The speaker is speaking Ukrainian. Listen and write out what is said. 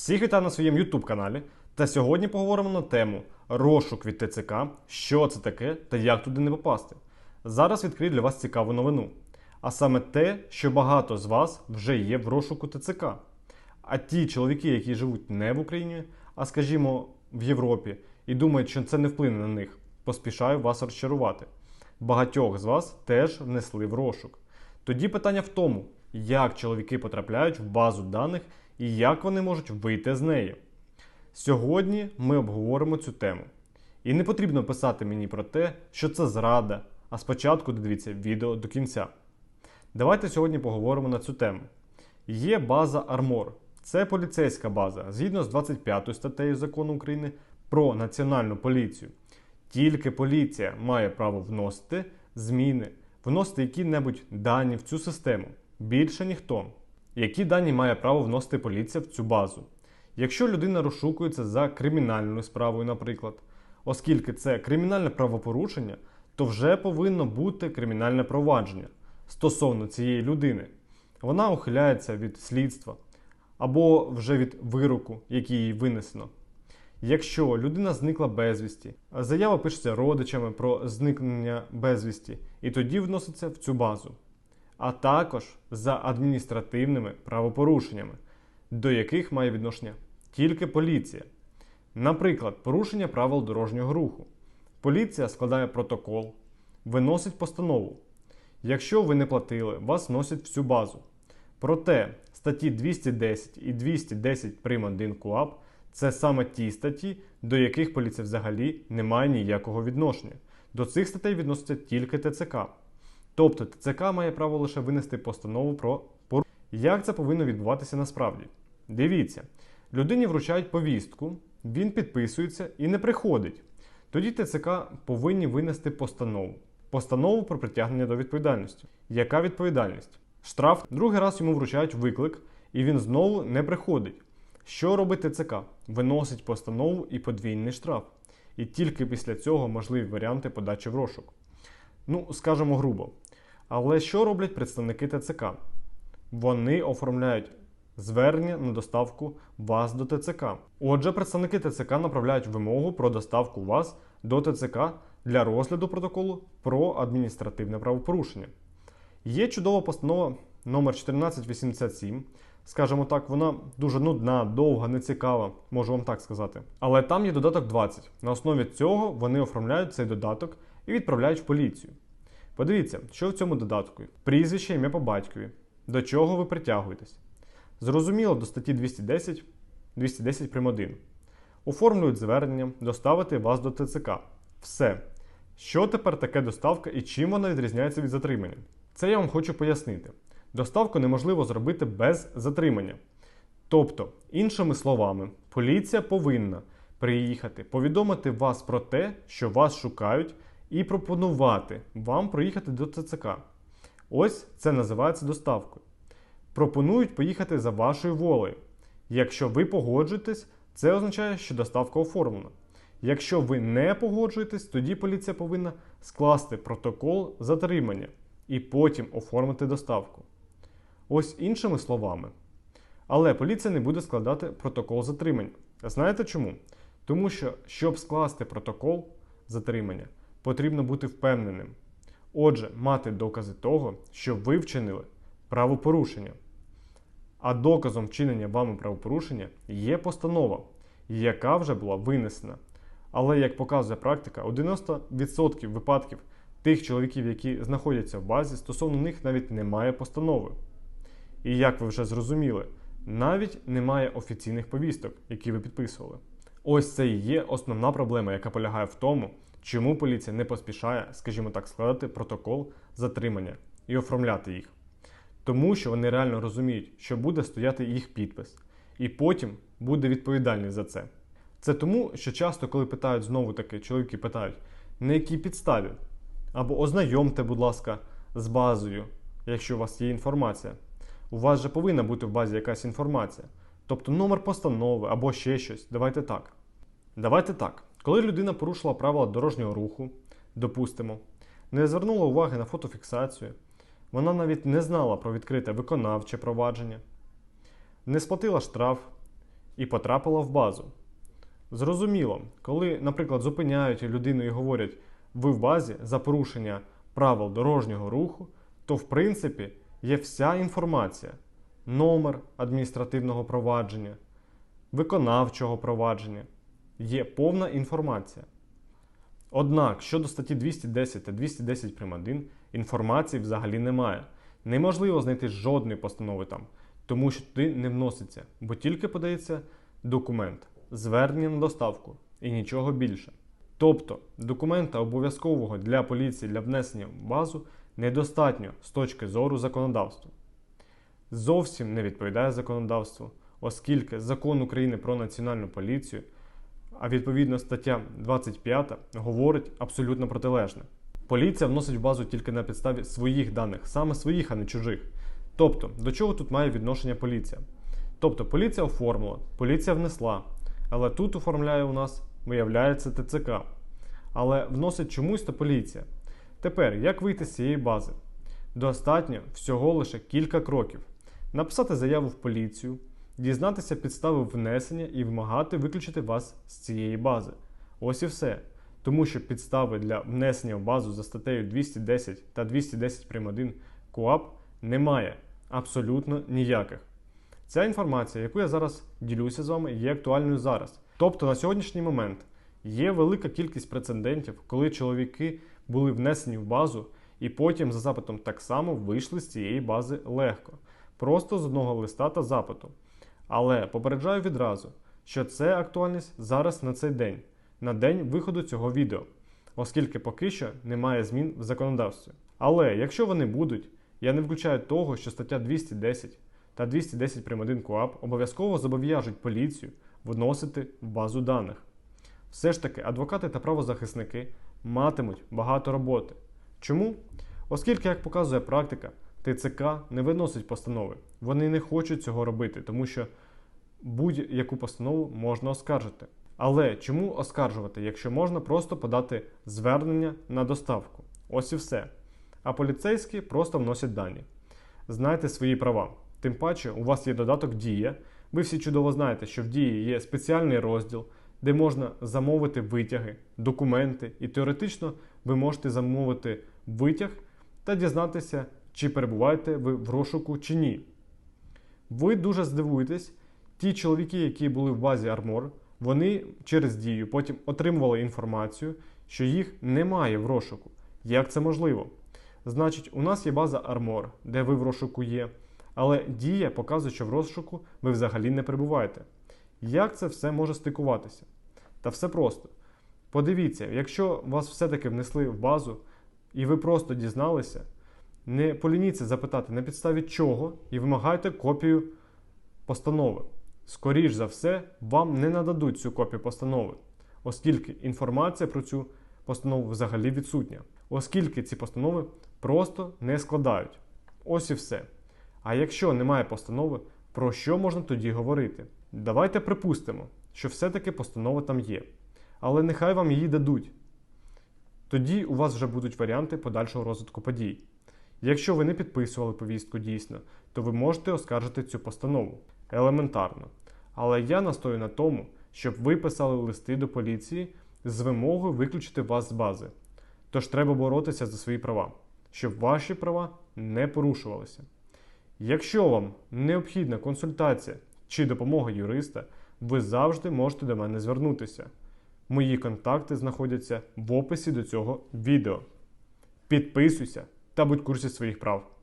Всіх вітаю на своєму YouTube каналі. Та сьогодні поговоримо на тему розшук від ТЦК, що це таке та як туди не попасти. Зараз відкрию для вас цікаву новину. А саме те, що багато з вас вже є в розшуку ТЦК. А ті чоловіки, які живуть не в Україні, а скажімо, в Європі, і думають, що це не вплине на них, поспішаю вас розчарувати. Багатьох з вас теж внесли в розшук. Тоді питання в тому, як чоловіки потрапляють в базу даних і як вони можуть вийти з неї. Сьогодні ми обговоримо цю тему. І не потрібно писати мені про те, що це зрада, а спочатку додивіться відео до кінця. Давайте сьогодні поговоримо на цю тему. Є база Армор. Це поліцейська база згідно з 25 статтею закону України про національну поліцію. Тільки поліція має право вносити зміни, вносити які-небудь дані в цю систему. Більше ніхто. Які дані має право вносити поліція в цю базу? Якщо людина розшукується за кримінальною справою, наприклад, оскільки це кримінальне правопорушення, то вже повинно бути кримінальне провадження стосовно цієї людини. Вона ухиляється від слідства або вже від вироку, який їй винесено. Якщо людина зникла безвісті, заява пишеться родичами про зникнення безвісті, і тоді вноситься в цю базу, а також за адміністративними правопорушеннями, до яких має відношення тільки поліція. Наприклад, порушення правил дорожнього руху. Поліція складає протокол, виносить постанову. Якщо ви не платили, вас вносять в цю базу. Проте статті 210 і 210 прим. 1 КУАП це саме ті статті, до яких поліція взагалі не має ніякого відношення. До цих статей відноситься тільки ТЦК. Тобто ТЦК має право лише винести постанову про порушення. Як це повинно відбуватися насправді? Дивіться, людині вручають повістку, він підписується і не приходить. Тоді ТЦК повинні винести постанову. Постанову про притягнення до відповідальності. Яка відповідальність? Штраф другий раз йому вручають виклик, і він знову не приходить. Що робить ТЦК? Виносить постанову і подвійний штраф. І тільки після цього можливі варіанти подачі в розшук. Ну, скажемо грубо. Але що роблять представники ТЦК? Вони оформляють звернення на доставку вас до ТЦК. Отже, представники ТЦК направляють вимогу про доставку вас до ТЦК для розгляду протоколу про адміністративне правопорушення. Є чудова постанова номер 1487. Скажімо так, вона дуже нудна, довга, нецікава, можу вам так сказати. Але там є додаток 20. На основі цього вони оформляють цей додаток і відправляють в поліцію. Подивіться, що в цьому додатку: прізвище, ім'я по батькові, до чого ви притягуєтесь. Зрозуміло, до статті 210, 210 прим. 1. Оформлюють звернення, доставити вас до ТЦК. Все. Що тепер таке доставка і чим вона відрізняється від затримання? Це я вам хочу пояснити. Доставку неможливо зробити без затримання. Тобто, іншими словами, поліція повинна приїхати, повідомити вас про те, що вас шукають, і пропонувати вам проїхати до ТЦК. Ось це називається доставкою. Пропонують поїхати за вашою волею. Якщо ви погоджуєтесь, це означає, що доставка оформлена. Якщо ви не погоджуєтесь, тоді поліція повинна скласти протокол затримання і потім оформити доставку. Ось іншими словами. Але поліція не буде складати протокол затримання. Знаєте чому? Тому що, щоб скласти протокол затримання, потрібно бути впевненим. Отже, мати докази того, що ви вчинили правопорушення. А доказом вчинення вами правопорушення є постанова, яка вже була винесена. Але, як показує практика, у 90% випадків тих чоловіків, які знаходяться в базі, стосовно них навіть немає постанови. І як ви вже зрозуміли, навіть немає офіційних повісток, які ви підписували. Ось це і є основна проблема, яка полягає в тому, чому поліція не поспішає, скажімо так, складати протокол затримання і оформляти їх. Тому що вони реально розуміють, що буде стояти їх підпис, і потім буде відповідальність за це. Це тому, що часто, коли питають знову таки, чоловіки питають, на якій підставі, або ознайомте, будь ласка, з базою, якщо у вас є інформація. У вас же повинна бути в базі якась інформація. Тобто номер постанови або ще щось. Давайте так. Давайте так. Коли людина порушила правила дорожнього руху, допустимо, не звернула уваги на фотофіксацію, вона навіть не знала про відкрите виконавче провадження, не сплатила штраф і потрапила в базу. Зрозуміло, коли, наприклад, зупиняють людину і говорять, ви в базі за порушення правил дорожнього руху, то в принципі є вся інформація: номер адміністративного провадження, виконавчого провадження. Є повна інформація. Однак щодо статті 210 та 210 прим. 1 інформації взагалі немає. Неможливо знайти жодної постанови там, тому що туди не вноситься, бо тільки подається документ, звернення на доставку і нічого більше. Тобто документа обов'язкового для поліції для внесення в базу недостатньо з точки зору законодавства. Зовсім не відповідає законодавству, оскільки закон України про національну поліцію, а відповідно стаття 25 говорить абсолютно протилежне. Поліція вносить в базу тільки на підставі своїх даних, саме своїх, а не чужих. Тобто, до чого тут має відношення поліція? Тобто, поліція оформила, поліція внесла, але тут оформляє у нас, виявляється, ТЦК. Але вносить чомусь то поліція. Тепер, як вийти з цієї бази? Достатньо всього лише кілька кроків: написати заяву в поліцію, дізнатися підстави внесення і вимагати виключити вас з цієї бази. Ось і все. Тому що підстави для внесення в базу за статтею 210 та 210 прим. 1 КУАП немає абсолютно ніяких. Ця інформація, яку я зараз ділюся з вами, є актуальною зараз. Тобто на сьогоднішній момент є велика кількість прецедентів, коли чоловіки були внесені в базу і потім за запитом так само вийшли з цієї бази легко, просто з одного листа та запиту. Але попереджаю відразу, що це актуальність зараз на цей день, на день виходу цього відео, оскільки поки що немає змін в законодавстві. Але якщо вони будуть, я не включаю того, що стаття 210 та 210 прим. 1 КУАП обов'язково зобов'яжуть поліцію вносити в базу даних. Все ж таки, адвокати та правозахисники матимуть багато роботи. Чому? Оскільки, як показує практика, ТЦК не виносить постанови. Вони не хочуть цього робити, тому що будь-яку постанову можна оскаржити. Але чому оскаржувати, якщо можна просто подати звернення на доставку? Ось і все. А поліцейські просто вносять дані. Знайте свої права. Тим паче, у вас є додаток Дія. Ви всі чудово знаєте, що в Дії є спеціальний розділ, де можна замовити витяги, документи, і теоретично ви можете замовити витяг та дізнатися, чи перебуваєте ви в розшуку чи ні. Ви дуже здивуєтесь, ті чоловіки, які були в базі Армор, вони через дію потім отримували інформацію, що їх немає в розшуку. Як це можливо? Значить, у нас є база Армор, де ви в розшуку є, але дія показує, що в розшуку ви взагалі не перебуваєте. Як це все може стикуватися? Та все просто. Подивіться, якщо вас все-таки внесли в базу, і ви просто дізналися, не полініться запитати, на підставі чого, і вимагайте копію постанови. Скоріш за все, вам не нададуть цю копію постанови, оскільки інформація про цю постанову взагалі відсутня, оскільки ці постанови просто не складають. Ось і все. А якщо немає постанови, про що можна тоді говорити? Давайте припустимо, що все-таки постанова там є. Але нехай вам її дадуть. Тоді у вас вже будуть варіанти подальшого розвитку подій. Якщо ви не підписували повістку дійсно, то ви можете оскаржити цю постанову елементарно. Але я настою на тому, щоб ви писали листи до поліції з вимогою виключити вас з бази. Тож треба боротися за свої права, щоб ваші права не порушувалися. Якщо вам необхідна консультація чи допомога юриста, ви завжди можете до мене звернутися. Мої контакти знаходяться в описі до цього відео. Підписуйся та будь в курсі своїх прав.